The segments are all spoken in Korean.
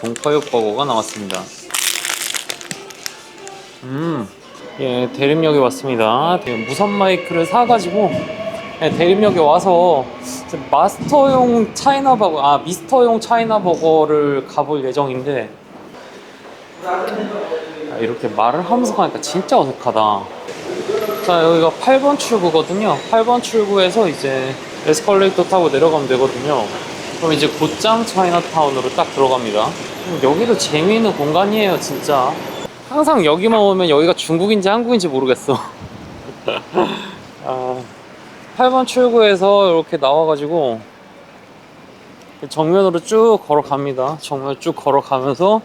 동파육 버거가 나왔습니다. 음, 예, 대림역에 왔습니다. 예, 무선 마이크를 사가지고 예, 대림역에 와서 마스터용 차이나 버거, 아 미스터용 차이나 버거를 가볼 예정인데 아, 이렇게 말을 하면서 가니까 진짜 어색하다. 자 여기가 8번 출구거든요. 8번 출구에서 이제 에스컬레이터 타고 내려가면 되거든요. 그럼 이제 곧장 차이나타운으로 딱 들어갑니다. 음, 여기도 재미있는 공간이에요, 진짜. 항상 여기만 오면 여기가 중국인지 한국인지 모르겠어. 아, 8번 출구에서 이렇게 나와가지고 정면으로 쭉 걸어갑니다. 정면 쭉 걸어가면서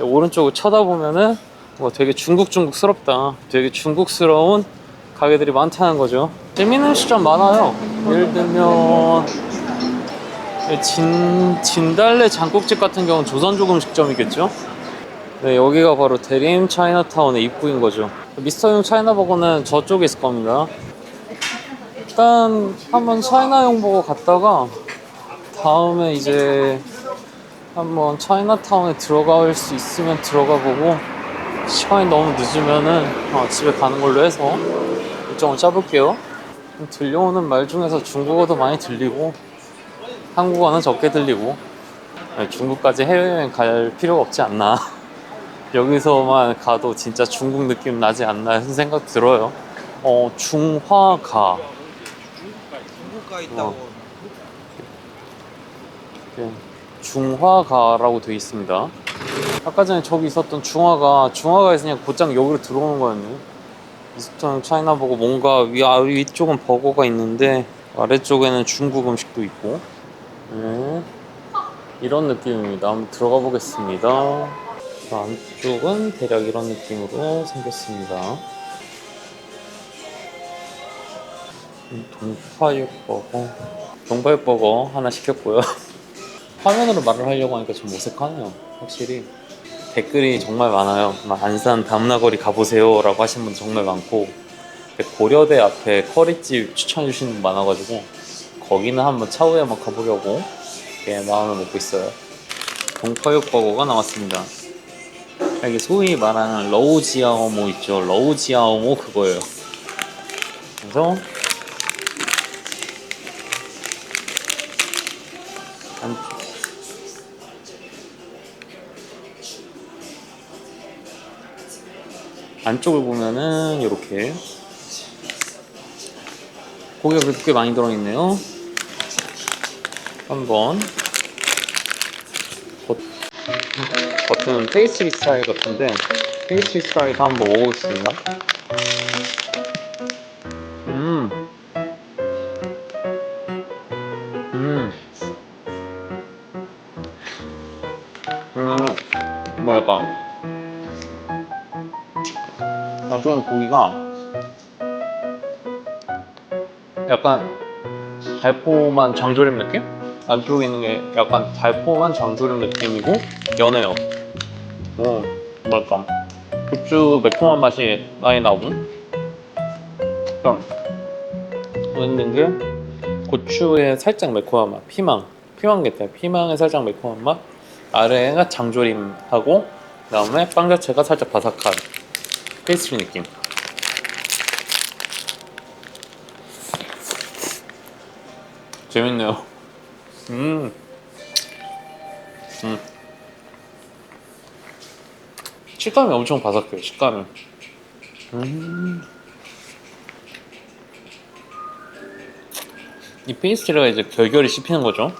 오른쪽을 쳐다보면은 뭐 되게 중국 중국스럽다. 되게 중국스러운 가게들이 많다는 거죠. 재밌는 시점 많아요. 예를 들면 진 진달래 장국집 같은 경우는 조선족 음식점이겠죠. 네, 여기가 바로 대림 차이나타운의 입구인 거죠. 미스터용 차이나버거는 저쪽에 있을 겁니다. 일단 한번 차이나용 버거 갔다가 다음에 이제 한번 차이나타운에 들어갈 수 있으면 들어가 보고 시간이 너무 늦으면은 어, 집에 가는 걸로 해서 일정을 짜볼게요. 들려오는 말 중에서 중국어도 많이 들리고 한국어는 적게 들리고 네, 중국까지 해외여행 갈 필요가 없지 않나. 여기서만 가도 진짜 중국 느낌 나지 않나 해서 생각 들어요. 어, 중화가. 중국가 있다고 이렇게 중화가라고 되어 있습니다. 아까 전에 저기 있었던 중화가 중화가에서 그냥 곧장 여기로 들어오는 거였네요. 이스턴 차이나 보고 뭔가 위 아, 위쪽은 버거가 있는데 아래쪽에는 중국 음식도 있고 네. 이런 느낌입니다. 한번 들어가 보겠습니다. 안쪽은 대략 이런 느낌으로 생겼습니다. 음, 동파육버거 동파육버거 하나 시켰고요. 화면으로 말을 하려고 하니까 좀 어색하네요. 확실히 댓글이 정말 많아요. 막 안산 다문화거리 가보세요 라고 하시는 분 정말 많고 고려대 앞에 커리집 추천해 주시는 분 많아가지고 거기는 한번 차후에 한번 가보려고 이렇게 마음을 먹고 있어요. 동파육버거가 나왔습니다. 이게 소위 말하는 러우지아오모 있죠. 러우지아오모 그거예요. 그래서 안, 안쪽을 보면은 이렇게 고기가 그래도 꽤 많이 들어있네요. 한번 겉, 겉은 페이스트리 스타일 같은데 페이스트리 스타일 한번 먹어보겠습니다. 음, 음, 음, 뭐랄까. 나중에 고기가 약간 달콤한 장조림 느낌? 안쪽에 있는 게 약간 달콤한 장조림 느낌이고 연해요. 어, 뭐랄까. 고추 매콤한 맛이 많이 나고 약간 있는 게 고추에 살짝 매콤한 맛, 피망. 피망 같아요. 피망에 살짝 매콤한 맛. 아래가 장조림하고 그다음에 빵 자체가 살짝 바삭한 페이스트리 느낌. 재밌네요. 음. 음. 식감이 엄청 바삭해요, 식감이. 음. 이 페이스트리가 이제 결결이 씹히는 거죠.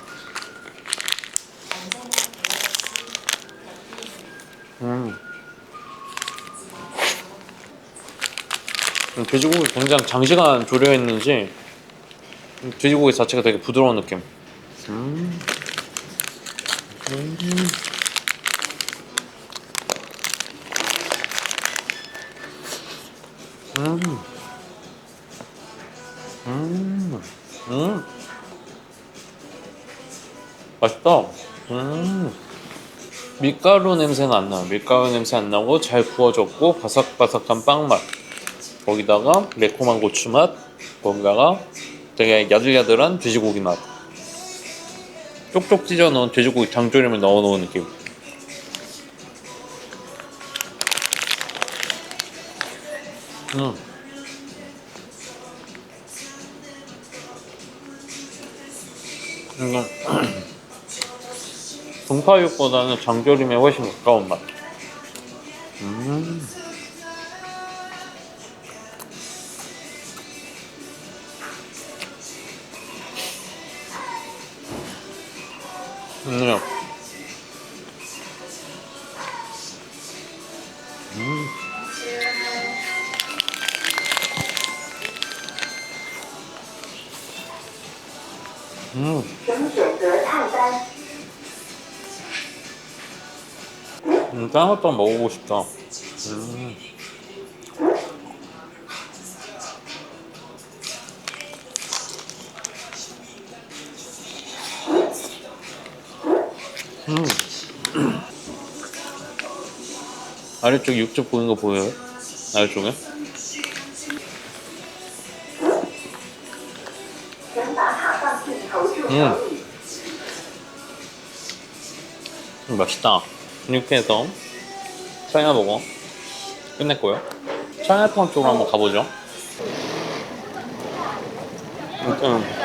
음. 음, 돼지고기 굉장히 장시간 조려했는지 음, 돼지고기 자체가 되게 부드러운 느낌. 음. 음. 음. 음. 음. 맛있다. 음. 밀가루 냄새는 안 나요. 밀가루 냄새 안 나고 잘 구워졌고 바삭바삭한 빵 맛. 거기다가 매콤한 고추 맛. 거기다가 되게 야들야들한 돼지고기 맛. 쪽쪽 찢어 넣은 돼지고기 장조림을 넣어 놓은 느낌. 음. 뭔가 동파육보다는 장조림에 훨씬 가까운 맛. 음. 음. 음. 음. 음. 음. 음, 짱어빵 먹어보고 싶다. 음. 아래쪽 육즙 보이는 거 보여요? 아래쪽에? 음. 음 맛있다. 이렇게 해서 차이나 먹어. 끝냈고요. 차이나타운 쪽으로 한번 가보죠. 음. 음.